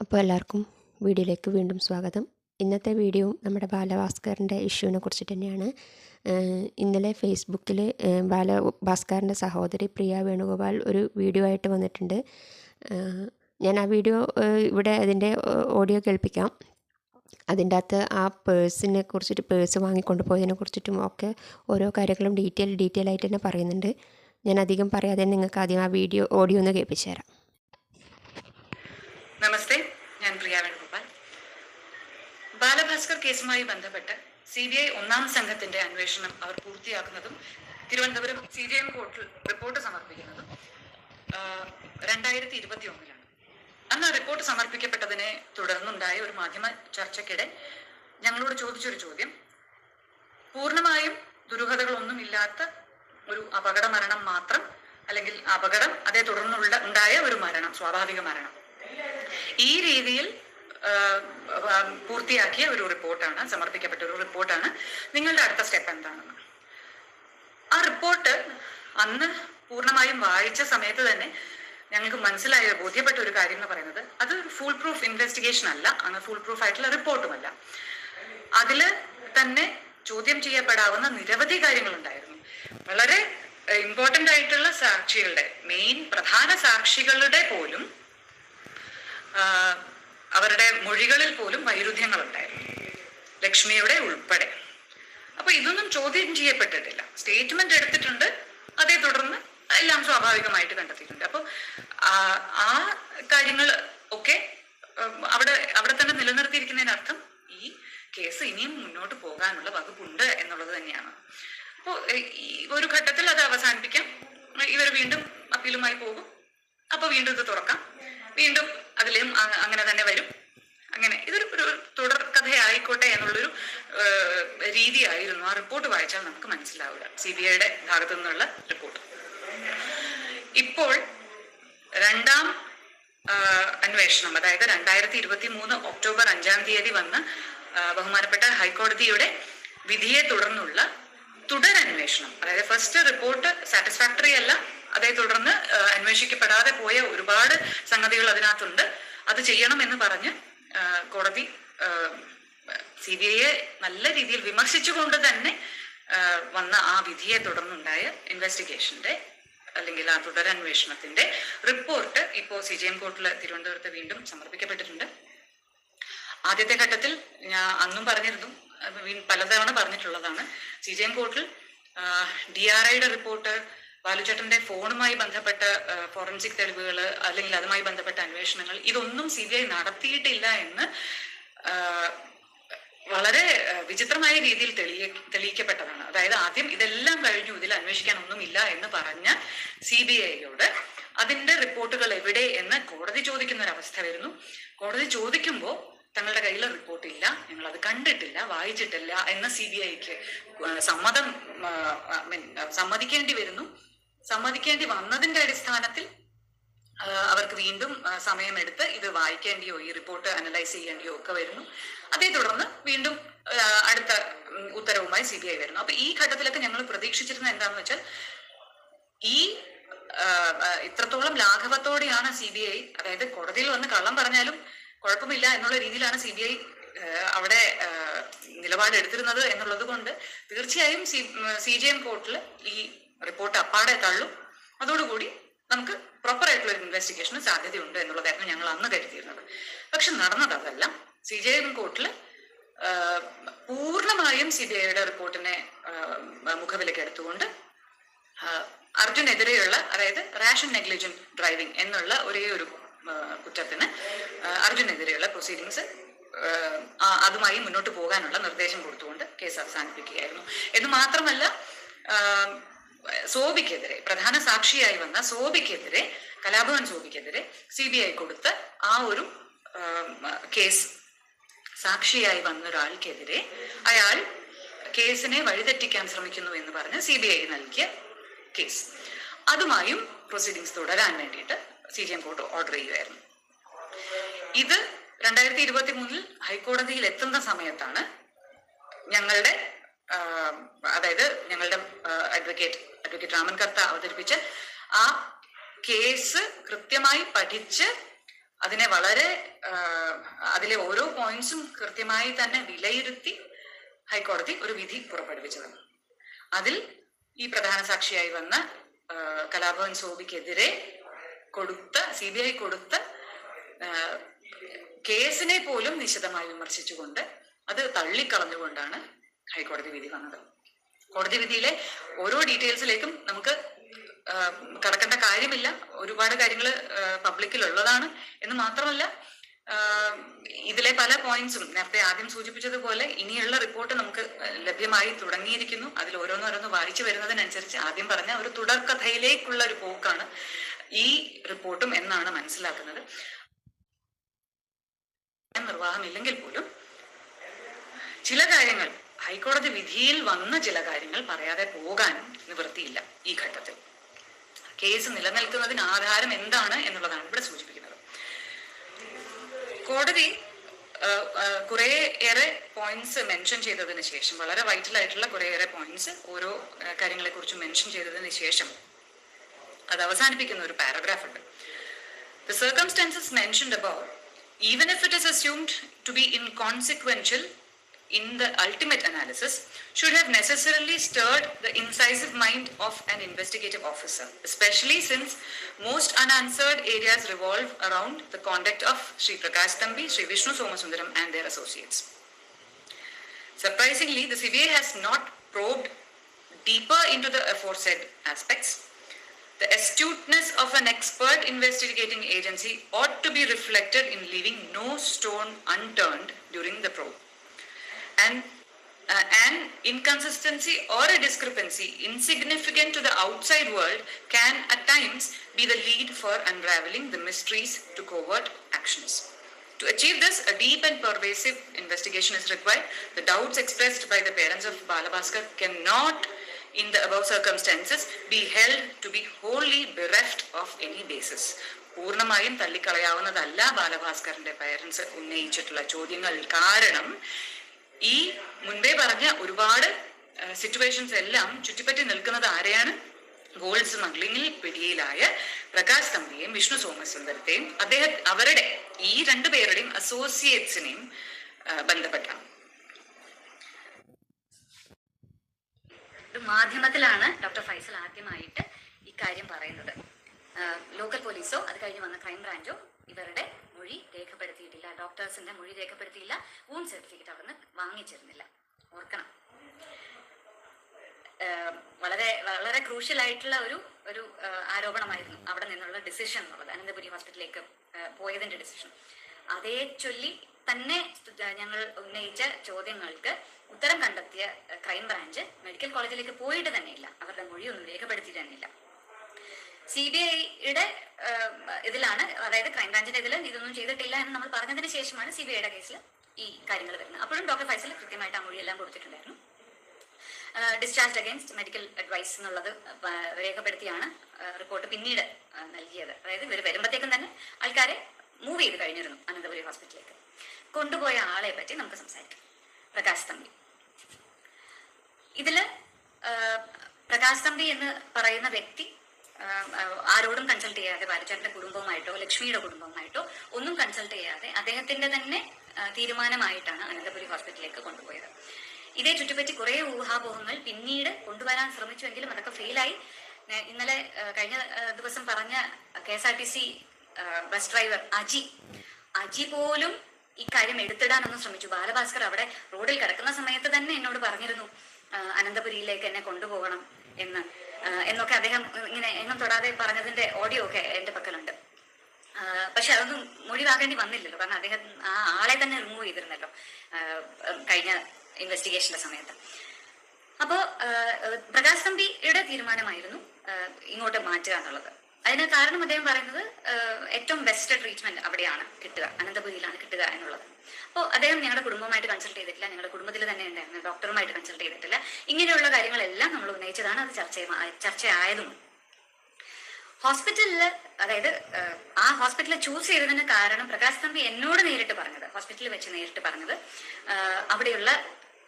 അപ്പോൾ എല്ലാവർക്കും വീഡിയോയിലേക്ക് വീണ്ടും സ്വാഗതം. ഇന്നത്തെ വീഡിയോ നമ്മുടെ ബാലഭാസ്കറിന്റെ ഇഷ്യൂവിനെ കുറിച്ചിട്ട് തന്നെയാണ്. ഇന്നലെ ഫേസ്ബുക്കിൽ ബാലഭാസ്കറിന്റെ സഹോദരി പ്രിയ വേണുഗോപാൽ ഒരു വീഡിയോ ആയിട്ട് വന്നിട്ടുണ്ട്. ഞാൻ ആ വീഡിയോ ഇവിടെ അതിന്റെ ഓഡിയോ കേൾപ്പിക്കാം. അതിന്റെ അകത്ത് ആ പേഴ്സിനെ കുറിച്ചിട്ട് പേഴ്സ് വാങ്ങിക്കൊണ്ട് പോയതിനെ കുറിച്ചിട്ടും ഒക്കെ ഓരോ കാര്യങ്ങളും ഡീറ്റെയിൽ ഡീറ്റെയിൽ ആയിട്ട് തന്നെ പറയുന്നുണ്ട്. ഞാൻ അധികം പറയാതെ നിങ്ങൾക്ക് ആദ്യം ആ വീഡിയോ ഓഡിയോ ഒന്ന് കേൾപ്പിച്ചു തരാം. നമസ്തേ. ബാലഭാസ്കർ കേസുമായി ബന്ധപ്പെട്ട് സി ബി ഐ ഒന്നാം സംഘത്തിന്റെ അന്വേഷണം അവർ പൂർത്തിയാക്കുന്നതും തിരുവനന്തപുരം സി ജി എം കോർട്ടിൽ റിപ്പോർട്ട് സമർപ്പിക്കുന്നതും രണ്ടായിരത്തി ഇരുപത്തി ഒന്നിലാണ് അന്ന് റിപ്പോർട്ട് സമർപ്പിക്കപ്പെട്ടതിനെ തുടർന്നുണ്ടായ ഒരു മാധ്യമ ചർച്ചയ്ക്കിടെ ഞങ്ങളോട് ചോദിച്ചൊരു ചോദ്യം. പൂർണമായും ദുരൂഹതകളൊന്നുമില്ലാത്ത ഒരു അപകട മരണം മാത്രം അല്ലെങ്കിൽ അപകടം അതേ തുടർന്നുള്ള ഉണ്ടായ ഒരു മരണം സ്വാഭാവിക മരണം. ഈ രീതിയിൽ പൂർത്തിയാക്കിയ ഒരു റിപ്പോർട്ടാണ് സമർപ്പിക്കപ്പെട്ട ഒരു റിപ്പോർട്ടാണ്. നിങ്ങളുടെ അടുത്ത സ്റ്റെപ്പ് എന്താണെന്ന് ആ റിപ്പോർട്ട് അന്ന് പൂർണമായും വായിച്ച സമയത്ത് തന്നെ ഞങ്ങൾക്ക് മനസ്സിലായ ബോധ്യപ്പെട്ട ഒരു കാര്യം എന്ന് പറയുന്നത് അത് ഫുൾ പ്രൂഫ് ഇൻവെസ്റ്റിഗേഷൻ അല്ല അങ്ങനെ ഫുൾ പ്രൂഫ് ആയിട്ടുള്ള റിപ്പോർട്ടുമല്ല അതിൽ തന്നെ ചോദ്യം ചെയ്യപ്പെടാവുന്ന നിരവധി കാര്യങ്ങളുണ്ടായിരുന്നു. വളരെ ഇമ്പോർട്ടന്റ് ആയിട്ടുള്ള സാക്ഷികളുടെ മെയിൻ പ്രധാന സാക്ഷികളുടെ പോലും അവരുടെ മൊഴികളിൽ പോലും വൈരുദ്ധ്യങ്ങൾ ഉണ്ടായിരുന്നു ലക്ഷ്മിയുടെ ഉൾപ്പെടെ. അപ്പൊ ഇതൊന്നും ചോദ്യം ചെയ്യപ്പെട്ടിട്ടില്ല. സ്റ്റേറ്റ്മെന്റ് എടുത്തിട്ടുണ്ട്. അതേ തുടർന്ന് എല്ലാം സ്വാഭാവികമായിട്ട് കണ്ടെത്തിയിട്ടുണ്ട്. അപ്പോൾ ആ കാര്യങ്ങൾ ഒക്കെ അവിടെ അവിടെ തന്നെ നിലനിർത്തിയിരിക്കുന്നതിനർത്ഥം ഈ കേസ് ഇനിയും മുന്നോട്ട് പോകാനുള്ള വകുപ്പുണ്ട് എന്നുള്ളത് തന്നെയാണ്. അപ്പോൾ ഈ ഒരു ഘട്ടത്തിൽ അത് അവസാനിപ്പിക്കാം. ഇവർ വീണ്ടും അപ്പീലുമായി പോകും. അപ്പൊ വീണ്ടും ഇത് തുറക്കാം. വീണ്ടും അതിലും അങ്ങനെ തന്നെ വരും. അങ്ങനെ ഇതൊരു ഒരു തുടർ കഥയായിക്കോട്ടെ എന്നുള്ളൊരു രീതിയായിരുന്നു ആ റിപ്പോർട്ട് വായിച്ചാൽ നമുക്ക് മനസ്സിലാവുക. സി ബി ഐയുടെ ഭാഗത്തു നിന്നുള്ള റിപ്പോർട്ട്. ഇപ്പോൾ രണ്ടാം അന്വേഷണം അതായത് രണ്ടായിരത്തി ഇരുപത്തി മൂന്ന് ഒക്ടോബർ അഞ്ചാം തീയതി വന്ന ബഹുമാനപ്പെട്ട ഹൈക്കോടതിയുടെ വിധിയെ തുടർന്നുള്ള തുടരന്വേഷണം അതായത് ഫസ്റ്റ് റിപ്പോർട്ട് സാറ്റിസ്ഫാക്ടറി അല്ല അതേ തുടർന്ന് അന്വേഷിക്കപ്പെടാതെ പോയ ഒരുപാട് സംഗതികൾ അതിനകത്തുണ്ട്. അത് ചെയ്യണം എന്ന് പറഞ്ഞ് കോടതി സി ബി ഐയെ നല്ല രീതിയിൽ വിമർശിച്ചുകൊണ്ട് തന്നെ വന്ന ആ വിധിയെ തുടർന്നുണ്ടായ ഇൻവെസ്റ്റിഗേഷന്റെ അല്ലെങ്കിൽ ആ തുടരന്വേഷണത്തിന്റെ റിപ്പോർട്ട് ഇപ്പോൾ സി ജി എം കോർട്ടിൽ തിരുവനന്തപുരത്ത് വീണ്ടും സമർപ്പിക്കപ്പെട്ടിട്ടുണ്ട്. ആദ്യത്തെ ഘട്ടത്തിൽ ഞാൻ അന്നും പറഞ്ഞിരുന്നു പലതവണ പറഞ്ഞിട്ടുള്ളതാണ്. സി ജി എം കോർട്ടിൽ ഡി ആർ ഐയുടെ റിപ്പോർട്ട് ബാലുചേട്ടന്റെ ഫോണുമായി ബന്ധപ്പെട്ട ഫോറൻസിക് തെളിവുകൾ അല്ലെങ്കിൽ അതുമായി ബന്ധപ്പെട്ട അന്വേഷണങ്ങൾ ഇതൊന്നും സി ബി ഐ നടത്തിയിട്ടില്ല എന്ന് വളരെ വിചിത്രമായ രീതിയിൽ തെളിയ തെളിയിക്കപ്പെട്ടതാണ്. അതായത് ആദ്യം ഇതെല്ലാം കഴിഞ്ഞു ഇതിൽ അന്വേഷിക്കാൻ ഒന്നുമില്ല എന്ന് പറഞ്ഞ സി ബി ഐയോട് അതിന്റെ റിപ്പോർട്ടുകൾ എവിടെ എന്ന് കോടതി ചോദിക്കുന്ന ഒരു അവസ്ഥ വരുന്നു. കോടതി ചോദിക്കുമ്പോൾ തങ്ങളുടെ കയ്യിൽ റിപ്പോർട്ട് ഇല്ല ഞങ്ങൾ അത് കണ്ടിട്ടില്ല വായിച്ചിട്ടില്ല എന്ന സി ബി ഐക്ക് സമ്മതം സമ്മതിക്കേണ്ടി വരുന്നു. സമ്മതിക്കേണ്ടി വന്നതിന്റെ അടിസ്ഥാനത്തിൽ അവർക്ക് വീണ്ടും സമയമെടുത്ത് ഇത് വായിക്കേണ്ടിയോ ഈ റിപ്പോർട്ട് അനലൈസ് ചെയ്യേണ്ടിയോ ഒക്കെ വരുന്നു. അതേ തുടർന്ന് വീണ്ടും അടുത്ത ഉത്തരവുമായി സി ബി ഐ വരുന്നു. അപ്പൊ ഈ ഘട്ടത്തിലൊക്കെ ഞങ്ങൾ പ്രതീക്ഷിച്ചിരുന്ന എന്താണെന്ന് വെച്ചാൽ ഈ ഇത്രത്തോളം ലാഘവത്തോടെയാണ് സി ബി ഐ അതായത് കോടതിയിൽ വന്ന് കള്ളം പറഞ്ഞാലും കുഴപ്പമില്ല എന്നുള്ള രീതിയിലാണ് സി ബി ഐ അവിടെ നിലപാടെടുത്തിരുന്നത് നിലപാട് എന്നുള്ളത് കൊണ്ട് തീർച്ചയായും സി ജി എം കോർട്ടിൽ ഈ റിപ്പോർട്ട് അപ്പാടെ തള്ളും. അതോടുകൂടി നമുക്ക് പ്രോപ്പർ ആയിട്ടുള്ള ഒരു ഇൻവെസ്റ്റിഗേഷന് സാധ്യതയുണ്ട് എന്നുള്ളതായിരുന്നു ഞങ്ങൾ അന്ന് കരുതിയിരുന്നത്. പക്ഷെ നടന്നത് അതല്ല. സി ജെ എം കോർട്ടിൽ പൂർണമായും സി ബി ഐയുടെ റിപ്പോർട്ടിനെ മുഖവിലേക്ക് എടുത്തുകൊണ്ട് അർജുനെതിരെയുള്ള അതായത് റാഷൻ നെഗ്ലിജന്റ് ഡ്രൈവിംഗ് എന്നുള്ള ഒരേ ഒരു കുറ്റത്തിന് അർജുനെതിരെയുള്ള പ്രൊസീഡിങ്സ് അതുമായി മുന്നോട്ട് പോകാനുള്ള നിർദ്ദേശം കൊടുത്തുകൊണ്ട് കേസ് അവസാനിപ്പിക്കുകയായിരുന്നു. എന്ന് മാത്രമല്ല സോബിക്കെതിരെ പ്രധാന സാക്ഷിയായി വന്ന സോബിക്കെതിരെ കലാഭവൻ സോബിക്കെതിരെ സി ബി ഐ കൊടുത്ത ആ ഒരു കേസ്. സാക്ഷിയായി വന്ന ഒരാൾക്കെതിരെ അയാൾ കേസിനെ വഴിതെറ്റിക്കാൻ ശ്രമിക്കുന്നു എന്ന് പറഞ്ഞ് സി ബി ഐ നൽകിയ കേസ്. അതുമായും പ്രൊസീഡിങ്സ് തുടരാൻ വേണ്ടിയിട്ട് C G M court order ചെയ്യുമായിരുന്നു ഇത് രണ്ടായിരത്തി ഇരുപത്തി മൂന്നിൽ ഹൈക്കോടതിയിൽ എത്തുന്ന സമയത്താണ് ഞങ്ങളുടെ അതായത് ഞങ്ങളുടെ അഡ്വക്കേറ്റ് അഡ്വക്കേറ്റ് രാമൻ കർത്ത അവതരിപ്പിച്ച് ആ കേസ് കൃത്യമായി പഠിച്ച് അതിനെ വളരെ അതിലെ ഓരോ പോയിന്റ്സും കൃത്യമായി തന്നെ വിലയിരുത്തി ഹൈക്കോടതി ഒരു വിധി പുറപ്പെടുവിച്ചത്. അതിൽ ഈ പ്രധാന സാക്ഷിയായി വന്ന കലാഭവൻ സോബിക്കെതിരെ കൊടുത്ത സി ബി ഐ കൊടുത്ത കേസിനെ പോലും നിശിതമായി വിമർശിച്ചുകൊണ്ട് അത് തള്ളിക്കളഞ്ഞുകൊണ്ടാണ് ഹൈക്കോടതി വിധി വന്നത്. കോടതി വിധിയിലെ ഓരോ ഡീറ്റെയിൽസിലേക്കും നമുക്ക് കടക്കേണ്ട കാര്യമില്ല. ഒരുപാട് കാര്യങ്ങൾ പബ്ലിക്കിൽ ഉള്ളതാണ് എന്ന് മാത്രമല്ല ഇതിലെ പല പോയിന്റ്സും നേരത്തെ ആദ്യം സൂചിപ്പിച്ചതുപോലെ ഇനിയുള്ള റിപ്പോർട്ട് നമുക്ക് ലഭ്യമായി തുടങ്ങിയിരിക്കുന്നു. അതിൽ ഓരോന്നോരോന്ന് വായിച്ചു വരുന്നതിനനുസരിച്ച് ആദ്യം പറഞ്ഞ ഒരു തുടർക്കഥയിലേക്കുള്ള ഒരു പോക്കാണ് ഈ റിപ്പോർട്ടും എന്നാണ് മനസ്സിലാക്കുന്നത്. നിർവാഹമില്ലെങ്കിൽ പോലും ചില കാര്യങ്ങൾ ഹൈക്കോടതി വിധിയിൽ വന്ന ചില കാര്യങ്ങൾ പറയാതെ പോകാനും നിവൃത്തിയില്ല ഈ ഘട്ടത്തിൽ. കേസ് നിലനിൽക്കുന്നതിന് ആധാരം എന്താണ് എന്നുള്ളതാണ് ഇവിടെ സൂചിപ്പിക്കുന്നത്. കോടതി കുറെ ഏറെ പോയിന്റ്സ് മെൻഷൻ ചെയ്തതിന് ശേഷം വളരെ വൈറ്റൽ ആയിട്ടുള്ള കുറെ ഏറെ പോയിന്റ്സ് ഓരോ കാര്യങ്ങളെ കുറിച്ച് മെൻഷൻ ചെയ്തതിന് ശേഷം അത് അവസാനിപ്പിക്കുന്ന ഒരു പാരഗ്രാഫ് ഉണ്ട്. The circumstances mentioned about even if it is assumed to be in inconsequential in the ultimate analysis, should have necessarily stirred the incisive mind of an investigative officer, especially since most unanswered areas revolve around the conduct of Sri Prakash Thambi, Sri Vishnu Somasundaram, and their associates. Surprisingly, the CBI has not probed deeper into the aforesaid aspects. The astuteness of an expert investigating agency ought to be reflected in leaving no stone unturned during the probe. And uh, an inconsistency or a discrepancy insignificant to the outside world can at times be the lead for unraveling the mysteries to covert actions. To achieve this, a deep and pervasive investigation is required. The doubts expressed by the parents of Balabaskar cannot, in the above circumstances, be held to be wholly bereft of any basis. പൂർണമായും തള്ളിക്കളയാവുന്നതല്ല ബാലഭാസ്കറിന്റെ parents ഉന്നയിച്ചിട്ടുള്ള ചോദ്യങ്ങൾ കാരണം ഈ മുൻപേ പറഞ്ഞ ഒരുപാട് situations എല്ലാം ചുറ്റിപ്പറ്റി നിൽക്കുന്നത് ആരെയാണ്? ഗോൾഡ് സ്മഗ്ലിംഗിൽ പിടിയിലായ പ്രകാശ് തമ്പിയെയും വിഷ്ണു സോമസുന്ദരത്തെയും അദ്ദേഹം അവരുടെ ഈ രണ്ടുപേരുടെയും അസോസിയേറ്റ്സിനെയും ബന്ധപ്പെട്ടാണ് മാധ്യമത്തിലാണ് ഡോക്ടർ ഫൈസൽ ആദ്യമായിട്ട് ഇക്കാര്യം പറയുന്നത്. ലോക്കൽ പോലീസോ അത് കഴിഞ്ഞ് വന്ന ക്രൈം ബ്രാഞ്ചോ ഇവരുടെ മൊഴി രേഖപ്പെടുത്തിയിട്ടില്ല. ഡോക്ടേഴ്സിന്റെ മൊഴി രേഖപ്പെടുത്തിയില്ല. വൂൺ സർട്ടിഫിക്കറ്റ് അവിടുന്ന് വാങ്ങിച്ചിരുന്നില്ല. ഓർക്കണം. വളരെ വളരെ ക്രൂഷ്യൽ ആയിട്ടുള്ള ഒരു ഒരു ആരോപണമായിരുന്നു അവിടെ നിന്നുള്ള ഡിസിഷൻ എന്നുള്ളത്. അനന്തപുരി ഹോസ്പിറ്റലിലേക്ക് പോയതിന്റെ ഡിസിഷൻ അതേ ചൊല്ലി തന്നെ ഞങ്ങൾ ഉന്നയിച്ച ചോദ്യങ്ങൾക്ക് ഉത്തരം കണ്ടെത്തിയ ക്രൈംബ്രാഞ്ച് ക്രൈം ബ്രാഞ്ച് മെഡിക്കൽ കോളേജിലേക്ക് പോയിട്ട് തന്നെയില്ല. അവരുടെ മൊഴിയൊന്നും രേഖപ്പെടുത്തി തന്നെയില്ല സി ബി ഐയുടെ ഇതിലാണ് അതായത് ക്രൈംബ്രാഞ്ചിന്റെ ഇതിൽ ഇതൊന്നും ചെയ്തിട്ടില്ല എന്ന് നമ്മൾ പറഞ്ഞതിന് ശേഷമാണ് സി ബി ഐയുടെ കേസിൽ ഈ കാര്യങ്ങൾ വരുന്നത്. അപ്പോഴും ഡോക്ടർ ഫൈസൽ കൃത്യമായിട്ട് ആ മൊഴിയെല്ലാം കൊടുത്തിട്ടുണ്ടായിരുന്നു. ഡിസ്ചാർജ് അഗൈൻസ്റ്റ് മെഡിക്കൽ അഡ്വൈസ് എന്നുള്ളത് രേഖപ്പെടുത്തിയാണ് റിപ്പോർട്ട് പിന്നീട് നൽകിയത്. അതായത് ഇവർ വരുമ്പോഴത്തേക്കും തന്നെ ആൾക്കാരെ മൂവ് ചെയ്ത് കഴിഞ്ഞിരുന്നു അനന്തപുരി ഹോസ്പിറ്റലിലേക്ക്. കൊണ്ടുപോയ ആളെ പറ്റി നമുക്ക് സംസാരിക്കാം. പ്രകാശ് തമ്പി. ഇതിൽ പ്രകാശ് തമ്പി എന്ന് പറയുന്ന വ്യക്തി ആരോടും കൺസൾട്ട് ചെയ്യാതെ ബാലചേട്ടന്റെ കുടുംബവുമായിട്ടോ ലക്ഷ്മിയുടെ കുടുംബവുമായിട്ടോ ഒന്നും കൺസൾട്ട് ചെയ്യാതെ അദ്ദേഹത്തിന്റെ തന്നെ തീരുമാനമായിട്ടാണ് അനന്തപുരി ഹോസ്പിറ്റലിലേക്ക് കൊണ്ടുപോയത്. ഇതേ ചുറ്റിപ്പറ്റി കുറെ ഊഹാപോഹങ്ങൾ പിന്നീട് കൊണ്ടുവരാൻ ശ്രമിച്ചുവെങ്കിലും അതൊക്കെ ഫെയിലായി ഇന്നലെ കഴിഞ്ഞ ദിവസം പറഞ്ഞ K S R T C bus driver Aji Aji പോലും ഇക്കാര്യം എടുത്തിടാനൊന്നും ശ്രമിച്ചു. ബാലഭാസ്കർ അവിടെ റോഡിൽ കിടക്കുന്ന സമയത്ത് തന്നെ എന്നോട് പറഞ്ഞിരുന്നു അനന്തപുരിയിലേക്ക് എന്നെ കൊണ്ടുപോകണം. എന്ന് എന്നൊക്കെ അദ്ദേഹം ഇങ്ങനെ എങ്ങും തൊടാതെ പറഞ്ഞതിന്റെ ഓഡിയോ ഒക്കെ എന്റെ പക്കലുണ്ട്. പക്ഷെ അതൊന്നും മൊഴിവാക്കേണ്ടി വന്നില്ലല്ലോ. കാരണം അദ്ദേഹം ആ ആളെ തന്നെ റിമൂവ് ചെയ്തിരുന്നല്ലോ കഴിഞ്ഞ ഇൻവെസ്റ്റിഗേഷന്റെ സമയത്ത്. അപ്പോ പ്രകാശ് തമ്പിയുടെ തീരുമാനമായിരുന്നു ഇങ്ങോട്ട് മാറ്റുക എന്നുള്ളത്. അതിന് കാരണം അദ്ദേഹം പറയുന്നത് ഏറ്റവും ബെസ്റ്റ് ട്രീറ്റ്മെന്റ് അവിടെയാണ് കിട്ടുക അനന്തപുരിയിലാണ് കിട്ടുക എന്നുള്ളത്. അപ്പോൾ അദ്ദേഹം ഞങ്ങളുടെ കുടുംബമായിട്ട് കൺസൾട്ട് ചെയ്തിട്ടില്ല ഞങ്ങളുടെ കുടുംബത്തിൽ തന്നെ ഉണ്ടായിരുന്നു ഡോക്ടറുമായിട്ട് കൺസൾട്ട് ചെയ്തിട്ടില്ല. ഇങ്ങനെയുള്ള കാര്യങ്ങളെല്ലാം നമ്മൾ ഉന്നയിച്ചതാണ് അത് ചർച്ച ചർച്ചയായതും. ഹോസ്പിറ്റലിൽ അതായത് ആ ഹോസ്പിറ്റലിൽ ചൂസ് ചെയ്തതിന് കാരണം പ്രകാശ് തമ്പി എന്നോട് നേരിട്ട് പറഞ്ഞത് ഹോസ്പിറ്റലിൽ വെച്ച് നേരിട്ട് പറഞ്ഞത് അവിടെയുള്ള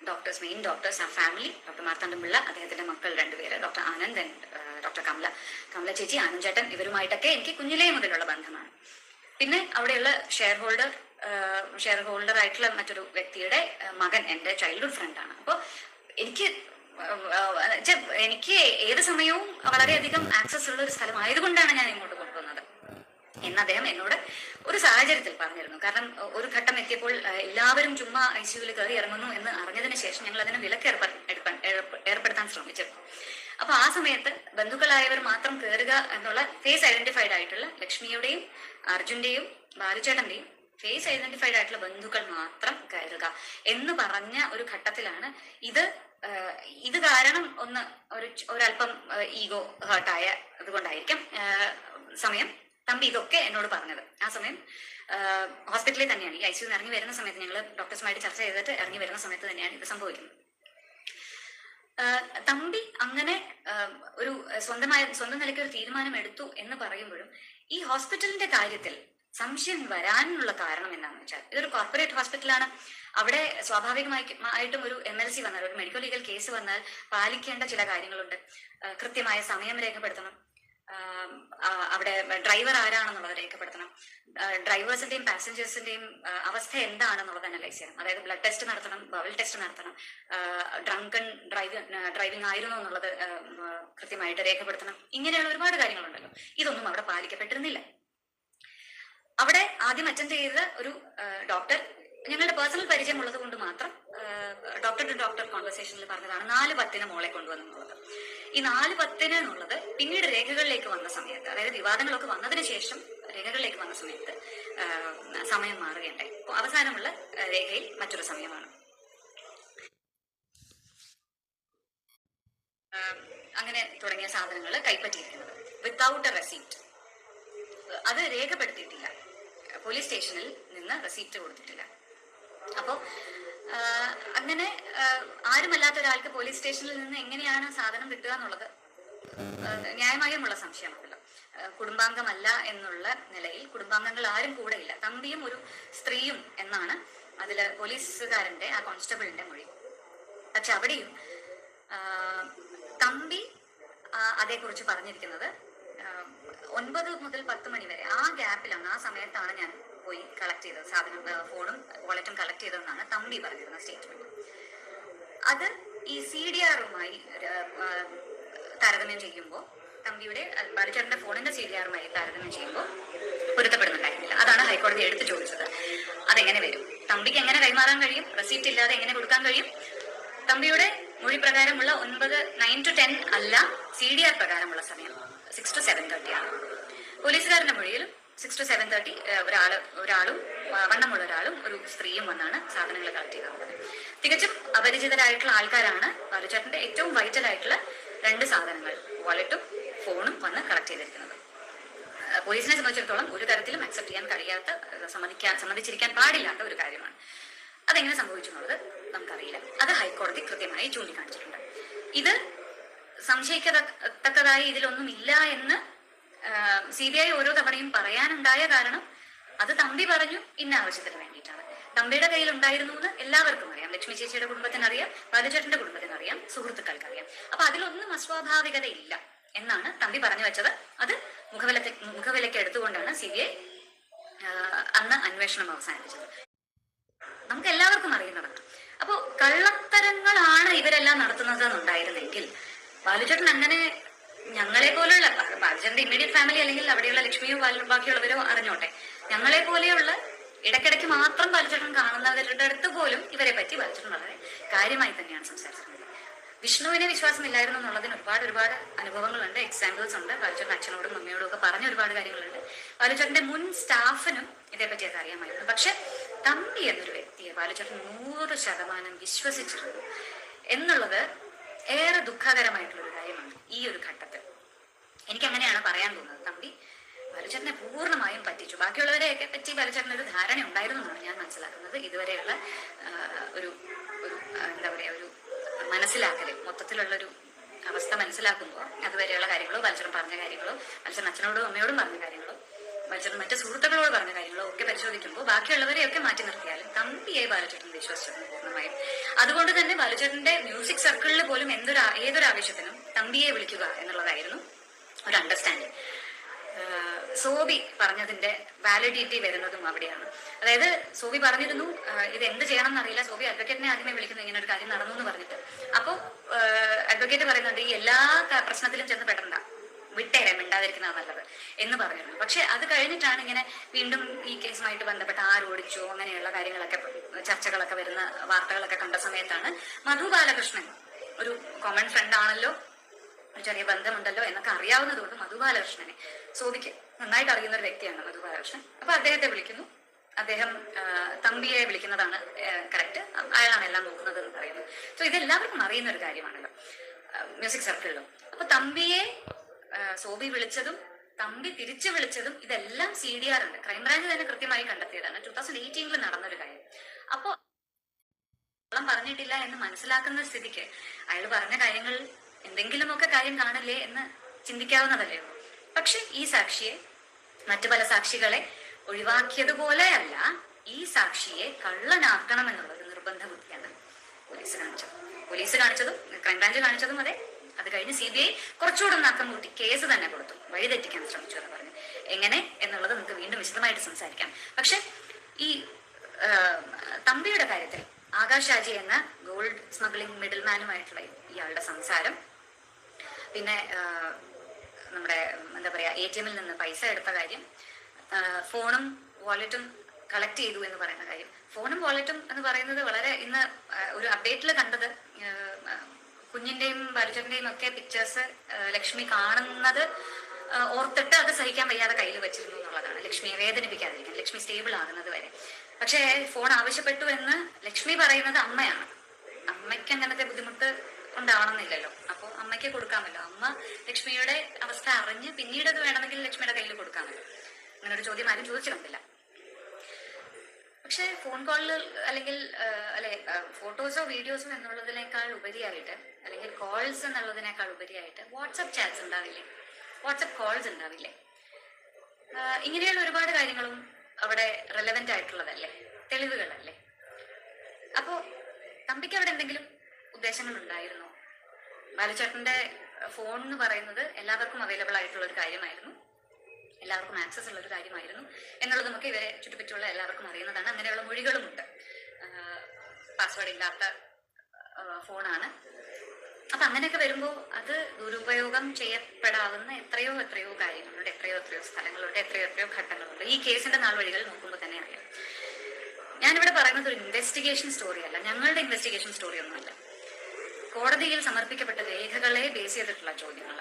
ഡോക്ടേഴ്സ് മെയിൻ ഡോക്ടേഴ്സ് ആ ഫാമിലി ഡോക്ടർ മാർത്താണ്ഡം അദ്ദേഹത്തിന്റെ മക്കൾ രണ്ടുപേര് ഡോക്ടർ ആനന്ദൻ ഡോക്ടർ കമല. കമല ചേച്ചി ആനന്ദേട്ടൻ ഇവരുമായിട്ടൊക്കെ എനിക്ക് കുഞ്ഞിലേ മുതലുള്ള ബന്ധമാണ്. പിന്നെ അവിടെയുള്ള ഷെയർ ഹോൾഡർ ഷെയർ ഹോൾഡർ ആയിട്ടുള്ള മറ്റൊരു വ്യക്തിയുടെ മകൻ എന്റെ ചൈൽഡ്ഹുഡ് ഫ്രണ്ടാണ് അപ്പോൾ എനിക്ക് എനിക്ക് ഏത് സമയവും വളരെയധികം ആക്സസ് ഉള്ള ഒരു സ്ഥലമായതുകൊണ്ടാണ് ഞാൻ ഇങ്ങോട്ട് കൊണ്ടുവന്നത്. എന്ന് അദ്ദേഹം എന്നോട് ഒരു സാഹചര്യത്തിൽ പറഞ്ഞിരുന്നു. കാരണം ഒരു ഘട്ടം എത്തിയപ്പോൾ എല്ലാവരും ചുമ്മാ ഐ സിയുവിൽ കയറി ഇറങ്ങുന്നു എന്ന് അറിഞ്ഞതിന് ശേഷം ഞങ്ങൾ അതിന് വിലക്ക് ഏർപ്പെ- എടുപ്പാൻ- ഏർപ്പെ- ഏർപ്പെടുത്താൻ ശ്രമിച്ചത്. അപ്പൊ ആ സമയത്ത് ബന്ധുക്കളായവർ മാത്രം കയറുക എന്നുള്ള ഫേസ് ഐഡന്റിഫൈഡ് ആയിട്ടുള്ള ലക്ഷ്മിയുടെയും അർജുന്റെയും ബാലുചേട്ടന്റെയും ഫേസ് ഐഡന്റിഫൈഡ് ആയിട്ടുള്ള ബന്ധുക്കൾ മാത്രം കയറുക എന്ന് പറഞ്ഞ ഒരു ഘട്ടത്തിലാണ് ഇത് ഇത് കാരണം ഒന്ന് ഒരു ഒരല്പം ഈഗോ ഹേർട്ടായ ഇതുകൊണ്ടായിരിക്കും സമയം. തമ്പി ഇതൊക്കെ എന്നോട് പറഞ്ഞത്. ആ സമയം ഹോസ്പിറ്റലിൽ തന്നെയാണ്. ഈ ഐ സിയു ഇറങ്ങി വരുന്ന സമയത്ത് ഞങ്ങൾ ഡോക്ടേഴ്സുമായിട്ട് ചർച്ച ചെയ്തിട്ട് ഇറങ്ങി വരുന്ന സമയത്ത് തന്നെയാണ് ഇത് സംഭവിക്കുന്നത്. തമ്പി അങ്ങനെ ഒരു സ്വന്തമായ സ്വന്തം നിലയ്ക്ക് ഒരു തീരുമാനം എടുത്തു എന്ന് പറയുമ്പോഴും ഈ ഹോസ്പിറ്റലിന്റെ കാര്യത്തിൽ സംശയം വരാനുള്ള കാരണം എന്താണെന്ന് വെച്ചാൽ ഇതൊരു കോർപ്പറേറ്റ് ഹോസ്പിറ്റലാണ് അവിടെ സ്വാഭാവികമായിട്ടും ഒരു എം എൽ സി വന്നാൽ ഒരു മെഡിക്കൽ ലീഗൽ കേസ് വന്നാൽ പാലിക്കേണ്ട ചില കാര്യങ്ങളുണ്ട്. കൃത്യമായ സമയം രേഖപ്പെടുത്തണം. അവിടെ ഡ്രൈവർ ആരാണെന്നുള്ളത് രേഖപ്പെടുത്തണം. ഡ്രൈവേഴ്സിന്റെയും പാസഞ്ചേഴ്സിന്റെയും അവസ്ഥ എന്താണെന്നുള്ളത് അനലൈസ് ചെയ്യണം. അതായത് ബ്ലഡ് ടെസ്റ്റ് നടത്തണം ബവൽ ടെസ്റ്റ് നടത്തണം ഡ്രങ്കൺ ഡ്രൈവ് ഡ്രൈവിംഗ് ആയിരുന്നു എന്നുള്ളത് കൃത്യമായിട്ട് രേഖപ്പെടുത്തണം. ഇങ്ങനെയുള്ള ഒരുപാട് കാര്യങ്ങളുണ്ടല്ലോ. ഇതൊന്നും അവിടെ പാലിക്കപ്പെട്ടിരുന്നില്ല. അവിടെ ആദ്യം അറ്റൻഡ് ചെയ്ത ഒരു ഡോക്ടർ ഞങ്ങളുടെ പേഴ്സണൽ പരിചയമുള്ളത് കൊണ്ട് മാത്രം ഡോക്ടർ ടു ഡോക്ടർ കോൺവെർസേഷനിൽ പറഞ്ഞതാണ് നാല് പത്തിന് മോളെ കൊണ്ടുവന്നുള്ളത് ഈ നാല് പത്തിന് എന്നുള്ളത് പിന്നീട് രേഖകളിലേക്ക് വന്ന സമയത്ത് അതായത് വിവാദങ്ങളൊക്കെ വന്നതിന് ശേഷം രേഖകളിലേക്ക് വന്ന സമയത്ത് സമയം മാറുകയുണ്ടായി. അവസാനമുള്ള രേഖയിൽ മറ്റൊരു സമയമാണ്. അങ്ങനെ തുടങ്ങിയ സാധനങ്ങൾ കൈപ്പറ്റിയിരിക്കുന്നത്. വിത്തൗട്ട് എ റെസീപ്റ്റ് അത് രേഖപ്പെടുത്തിയിട്ടില്ല. പോലീസ് സ്റ്റേഷനിൽ നിന്ന് റെസീപ്റ്റ് കൊടുത്തിട്ടില്ല. അപ്പോൾ അങ്ങനെ ആരുമല്ലാത്ത ഒരാൾക്ക് പോലീസ് സ്റ്റേഷനിൽ നിന്ന് എങ്ങനെയാണ് സാധനം കിട്ടുക എന്നുള്ളത്? ന്യായമായുമുള്ള സംശയമാണല്ലോ. കുടുംബാംഗമല്ല എന്നുള്ള നിലയിൽ കുടുംബാംഗങ്ങൾ ആരും കൂടെ ഇല്ല തമ്പിയും ഒരു സ്ത്രീയും എന്നാണ് അതിൽ പോലീസുകാരന്റെ ആ കോൺസ്റ്റബിളിന്റെ മൊഴി. പക്ഷെ അവിടെയും തമ്പി അതേക്കുറിച്ച് പറഞ്ഞിരിക്കുന്നത് ഒൻപത് മുതൽ പത്ത് മണി വരെ ആ ഗ്യാപ്പിലാണ് ആ സമയത്താണ് ഞാൻ പോയി കളക്ട് ചെയ്തത്. സാധനം ഫോണും വാലറ്റും കളക്ട് ചെയ്തതെന്നാണ് തമ്പി പറഞ്ഞിരുന്ന സ്റ്റേറ്റ്മെന്റ് അത് ഈ സി ഡി ആറുമായി താരതമ്യം ചെയ്യുമ്പോൾ തമ്പിയുടെ ബാലചേട്ടന്റെ ഫോണിന്റെ സി ഡി ആറുമായി താരതമ്യം ചെയ്യുമ്പോൾ പൊരുത്തപ്പെടുന്നുണ്ടായിരുന്നില്ല. അതാണ് ഹൈക്കോടതി എടുത്തു ചോദിച്ചത്. അതെങ്ങനെ വരും? തമ്പിക്ക് എങ്ങനെ കൈമാറാൻ കഴിയും? റെസീപ്റ്റ് ഇല്ലാതെ എങ്ങനെ കൊടുക്കാൻ കഴിയും? തമ്പിയുടെ മൊഴി പ്രകാരമുള്ള ഒൻപത് നയൻ ടു ടെൻ അല്ല സി ഡി ആർ പ്രകാരമുള്ള സമയം. സിക്സ് ടു സെവൻ തേർട്ടി ആണ്. പോലീസുകാരന്റെ മൊഴിയിലും സിക്സ് ടു സെവൻ തേർട്ടി ഒരാൾ ഒരാളും വണ്ണമുള്ള ഒരാളും ഒരു സ്ത്രീയും വന്നാണ് സാധനങ്ങൾ കളക്ട് ചെയ്തത്. തികച്ചും അപരിചിതരായിട്ടുള്ള ആൾക്കാരാണ് ബാലുചേട്ടന്റെ ഏറ്റവും വൈറ്റൽ ആയിട്ടുള്ള രണ്ട് സാധനങ്ങൾ വാലറ്റും ഫോണും വന്ന് കളക്ട് ചെയ്തിരിക്കുന്നത്. പോലീസിനെ സംബന്ധിച്ചിടത്തോളം ഒരു തരത്തിലും അക്സെപ്റ്റ് ചെയ്യാൻ കഴിയാത്ത സമ്മതിക്കാൻ സമ്മതിച്ചിരിക്കാൻ പാടില്ലാത്ത ഒരു കാര്യമാണ്. അതെങ്ങനെ സംഭവിച്ചു എന്നുള്ളത് നമുക്കറിയില്ല. അത് ഹൈക്കോടതി കൃത്യമായി ചൂണ്ടിക്കാണിച്ചിട്ടുണ്ട്. ഇത് സംശയിക്കത്തക്കതായി ഇതിലൊന്നും ഇല്ല എന്ന് സി ബി ഐ ഓരോ തവണയും പറയാനുണ്ടായ കാരണം അത് തമ്പി പറഞ്ഞു ഇന്ന ആവശ്യത്തിന് വേണ്ടിയിട്ടാണ്. തമ്പിയുടെ കയ്യിൽ ഉണ്ടായിരുന്നു എന്ന് എല്ലാവർക്കും അറിയാം. ലക്ഷ്മി ചേച്ചിയുടെ കുടുംബത്തിന് അറിയാം ബാലുചേട്ടന്റെ കുടുംബത്തിന് അറിയാം സുഹൃത്തുക്കൾക്ക് അറിയാം. അപ്പൊ അതിലൊന്നും അസ്വാഭാവികതയില്ല എന്നാണ് തമ്പി പറഞ്ഞു വെച്ചത്. അത് മുഖവിലത്തെ മുഖവിലയ്ക്ക് എടുത്തുകൊണ്ടാണ് സി ബി ഐ അന്ന് അന്വേഷണം അവസാനിപ്പിച്ചത്. നമുക്ക് എല്ലാവർക്കും അറിയുന്നതാണ്. അപ്പോ കള്ളത്തരങ്ങളാണ് ഇവരെല്ലാം നടത്തുന്നത് എന്നുണ്ടായിരുന്നെങ്കിൽ ബാലുചേട്ടൻ അങ്ങനെ ഞങ്ങളെ പോലെയുള്ള ബാലചന്ദ്ര ഇമ്മീഡിയറ്റ് ഫാമിലി അല്ലെങ്കിൽ അവിടെയുള്ള ലക്ഷ്മിയോ ബാക്കിയുള്ളവരോ അറിഞ്ഞോട്ടെ. ഞങ്ങളെ പോലെയുള്ള ഇടയ്ക്കിടയ്ക്ക് മാത്രം ബാലുചേട്ടൻ കാണുന്നവരുടെ അടുത്ത് പോലും ഇവരെ പറ്റി ബാലുചേട്ടൻ വളരെ കാര്യമായി തന്നെയാണ് സംസാരിച്ചിരുന്നത് വിഷ്ണുവിനെ വിശ്വാസമില്ലായിരുന്നു എന്നുള്ളതിന് ഒരുപാട് ഒരുപാട് അനുഭവങ്ങളുണ്ട് എക്സാമ്പിൾസ് ഉണ്ട്. ബാലുചേട്ടൻ അച്ഛനോടും മമ്മിയോടും ഒക്കെ പറഞ്ഞ ഒരുപാട് കാര്യങ്ങളുണ്ട്. ബാലുചേട്ടന്റെ മുൻ സ്റ്റാഫിനും അത് അറിയാമായിരുന്നു. പക്ഷെ തമ്പി എന്നൊരു വ്യക്തിയെ ബാലുചേട്ടൻ നൂറ് ശതമാനം വിശ്വസിച്ചിരുന്നു. എന്നുള്ളത് ഏറെ ദുഃഖകരമായിട്ടുള്ള ഒരു കാര്യമാണ് ഈ ഒരു ഘട്ടത്തിൽ എനിക്ക് അങ്ങനെയാണ് പറയാൻ തോന്നുന്നത്. തമ്പി ബാലുചേട്ടനെ പൂർണമായും പറ്റിച്ചു. ബാക്കിയുള്ളവരെയൊക്കെ പറ്റി ബാലുചേട്ടന് ഒരു ധാരണ ഉണ്ടായിരുന്നു എന്നാണ് ഞാൻ മനസ്സിലാക്കുന്നത്. ഇതുവരെയുള്ള ഒരു ഒരു എന്താ പറയാ ഒരു മനസ്സിലാക്കൽ മൊത്തത്തിലുള്ള ഒരു അവസ്ഥ മനസ്സിലാക്കുമ്പോൾ അതുവരെയുള്ള കാര്യങ്ങളോ ബാലുചേട്ടൻ പറഞ്ഞ കാര്യങ്ങളോ ബാലുചേട്ടൻ അച്ഛനോടും അമ്മയോടും പറഞ്ഞ കാര്യങ്ങളോ ബാലുചേട്ടൻ മറ്റു സുഹൃത്തുക്കളോട് പറഞ്ഞ കാര്യങ്ങളോ ഒക്കെ പരിശോധിക്കുമ്പോൾ ബാക്കിയുള്ളവരെയൊക്കെ മാറ്റി നിർത്തിയാലും തമ്പിയായി ബാലുചേട്ടൻ വിശ്വസിച്ചിരുന്നു പൂർണമായും. അതുകൊണ്ട് തന്നെ ബാലുചേട്ടന്റെ മ്യൂസിക് സർക്കിളിൽ പോലും എന്തൊരു ഏതൊരു ആവശ്യത്തിനും തമ്പിയെ വിളിക്കുക എന്നുള്ളതായിരുന്നു ഒരു അണ്ടർസ്റ്റാൻഡിങ് സോബി പറഞ്ഞതിന്റെ വാലിഡിറ്റി വരുന്നതും അവിടെയാണ്. അതായത് സോബി പറഞ്ഞിരുന്നു ഇത് എന്ത് ചെയ്യണം എന്നറിയില്ല സോബി അഡ്വക്കേറ്റിനെ ആദ്യമേ വിളിക്കുന്നു ഇങ്ങനെ ഒരു കാര്യം നടന്നു എന്ന് പറഞ്ഞിട്ട്. അപ്പോൾ അഡ്വക്കേറ്റ് പറയുന്നുണ്ട് ഈ എല്ലാ പ്രശ്നത്തിലും ചെന്ന് പെടണ്ട. വിട്ടേരെ മിണ്ടാതിരിക്കുന്നതാണ് നല്ലത്. എന്ന് പറഞ്ഞിരുന്നു. പക്ഷെ അത് കഴിഞ്ഞിട്ടാണ് ഇങ്ങനെ വീണ്ടും ഈ കേസുമായിട്ട് ബന്ധപ്പെട്ട് ആരോടിച്ചു അങ്ങനെയുള്ള കാര്യങ്ങളൊക്കെ ചർച്ചകളൊക്കെ വരുന്ന വാർത്തകളൊക്കെ കണ്ട സമയത്താണ് മധു ബാലകൃഷ്ണൻ ഒരു കോമൺ ഫ്രണ്ട് ആണല്ലോ ഒരു ചെറിയ ബന്ധമുണ്ടല്ലോ എന്നൊക്കെ അറിയാവുന്നതുകൊണ്ട് മധു ബാലകൃഷ്ണനെ സോദിക്ക് നന്നായിട്ട് അറിയുന്ന ഒരു വ്യക്തിയാണ് മധു ബാലകൃഷ്ണൻ അപ്പൊ അദ്ദേഹത്തെ വിളിക്കുന്നു. അദ്ദേഹം തമ്പിയെ വിളിക്കുന്നതാണ് കറക്റ്റ് അയാളാണ് എല്ലാം നോക്കുന്നത് എന്ന് പറയുന്നത് സോ ഇത് എല്ലാവർക്കും അറിയുന്ന ഒരു കാര്യമാണല്ലോ മ്യൂസിക് സർക്കിളിലും അപ്പൊ തമ്പിയെ സോബി വിളിച്ചതും തമ്പി തിരിച്ചു വിളിച്ചതും ഇതെല്ലാം സി ഡി ആർ ഉണ്ട്. ക്രൈംബ്രാഞ്ച് തന്നെ കൃത്യമായി കണ്ടെത്തിയതാണ്. ടൂ തൗസൻഡ് എയ്റ്റീനിൽ നടന്നൊരു കാര്യം. അപ്പോ പറഞ്ഞിട്ടില്ല എന്ന് മനസ്സിലാക്കുന്ന സ്ഥിതിക്ക് അയാൾ പറഞ്ഞ കാര്യങ്ങൾ എന്തെങ്കിലുമൊക്കെ കാര്യം കാണില്ലേ എന്ന് ചിന്തിക്കാവുന്നതല്ലേ പക്ഷെ ഈ സാക്ഷിയെ മറ്റു പല സാക്ഷികളെ ഒഴിവാക്കിയതുപോലെയല്ല ഈ സാക്ഷിയെ കള്ളനാക്കണം എന്നുള്ളത് നിർബന്ധ ബുദ്ധിയാണ് പോലീസ് കാണിച്ചത്. പോലീസ് കാണിച്ചതും ക്രൈംബ്രാഞ്ച് കാണിച്ചതും അതെ. അത് കഴിഞ്ഞ് സി ബി ഐ കുറച്ചുകൂടെ നാക്കം കൂട്ടി കേസ് തന്നെ കൊടുത്തു. വഴിതെറ്റിക്കാൻ ശ്രമിച്ചു എന്ന് പറഞ്ഞു. എങ്ങനെ എന്നുള്ളത് നമുക്ക് വീണ്ടും വിശദമായിട്ട് സംസാരിക്കാം. പക്ഷെ ഈ തമ്പിയുടെ കാര്യത്തിൽ ആകാശ് എന്ന ഗോൾഡ് സ്മഗ്ലിംഗ് മിഡിൽ മാനുമായിട്ടുള്ള ഇയാളുടെ സംസാരം പിന്നെ നമ്മുടെ എന്താ പറയാ എ ടി എമ്മിൽ നിന്ന് പൈസ എടുത്ത കാര്യം ഫോണും വാലറ്റും കളക്ട് ചെയ്തു എന്ന് പറയുന്ന കാര്യം. ഫോണും വാലറ്റും എന്ന് പറയുന്നത് വളരെ ഇന്ന് ഒരു അപ്ഡേറ്റിൽ കണ്ടത് കുഞ്ഞിന്റെയും ബാലുചറിന്റെയും ഒക്കെ പിക്ചേഴ്സ് ലക്ഷ്മി കാണുന്നത് ഓർത്തിട്ട് അത് സഹിക്കാൻ വയ്യാതെ കയ്യിൽ വെച്ചിരുന്നു എന്നുള്ളതാണ്. ലക്ഷ്മിയെ വേദനിപ്പിക്കാതിരിക്കാൻ ലക്ഷ്മി സ്റ്റേബിൾ ആകുന്നത് വരെ. പക്ഷേ ഫോൺ ആവശ്യപ്പെട്ടു എന്ന് ലക്ഷ്മി പറയുന്നത് അമ്മയാണ്. അമ്മയ്ക്ക് അങ്ങനത്തെ ബുദ്ധിമുട്ട് ഉണ്ടാവണമെന്നില്ലല്ലോ. അപ്പോൾ അമ്മയ്ക്ക് കൊടുക്കാമല്ലോ അമ്മ ലക്ഷ്മിയുടെ അവസ്ഥ അറിഞ്ഞ് പിന്നീട് അത് വേണമെങ്കിൽ ലക്ഷ്മിയുടെ കയ്യിൽ കൊടുക്കാമല്ലോ അങ്ങനെ ഒരു ചോദ്യം ആരും ചോദിച്ചിട്ടില്ല പക്ഷെ ഫോൺ കോളിൽ അല്ലെങ്കിൽ അല്ലെ ഫോട്ടോസോ വീഡിയോസോ എന്നുള്ളതിനേക്കാൾ ഉപരിയായിട്ട് അല്ലെങ്കിൽ കോൾസ് എന്നുള്ളതിനേക്കാൾ ഉപരിയായിട്ട് വാട്സപ്പ് ചാറ്റ്സ് ഉണ്ടാവില്ലേ? വാട്സപ്പ് കോൾസ് ഉണ്ടാവില്ലേ? ഇങ്ങനെയുള്ള ഒരുപാട് കാര്യങ്ങളും അവിടെ റെലവെന്റ് ആയിട്ടുള്ളതല്ലേ? തെളിവുകളല്ലേ? അപ്പോ തമ്പിക്ക് അവിടെ എന്തെങ്കിലും ഉദ്ദേശങ്ങൾ ഉണ്ടായിരുന്നു ബാലുചേട്ടന്റെ ഫോൺ എന്ന് പറയുന്നത് എല്ലാവർക്കും അവൈലബിൾ ആയിട്ടുള്ള ഒരു കാര്യമായിരുന്നു. എല്ലാവർക്കും ആക്സസ് ഉള്ള ഒരു കാര്യമായിരുന്നു എന്നുള്ളത് നമുക്ക് ഇവരെ ചുറ്റുപറ്റുള്ള എല്ലാവർക്കും അറിയുന്നതാണ്. അങ്ങനെയുള്ള മൊഴികളുമുണ്ട്. പാസ്വേഡ് ഇല്ലാത്ത ഫോണാണ്. അപ്പൊ അങ്ങനെയൊക്കെ വരുമ്പോൾ അത് ദുരുപയോഗം ചെയ്യപ്പെടാവുന്ന എത്രയോ എത്രയോ കാര്യങ്ങളുണ്ട് എത്രയോ എത്രയോ സ്ഥലങ്ങളുണ്ട് എത്രയോ എത്രയോ ഘട്ടങ്ങളുണ്ട്. ഈ കേസിന്റെ നാൾ വഴികൾ നോക്കുമ്പോൾ തന്നെ അറിയാം. ഞാനിവിടെ പറയുന്നത് ഒരു ഇൻവെസ്റ്റിഗേഷൻ സ്റ്റോറി അല്ല. ഞങ്ങളുടെ ഇൻവെസ്റ്റിഗേഷൻ സ്റ്റോറി ഒന്നുമല്ല. കോടതിയിൽ സമർപ്പിക്കപ്പെട്ട രേഖകളെ ബേസ് ചെയ്തിട്ടുള്ള ചോദ്യങ്ങൾ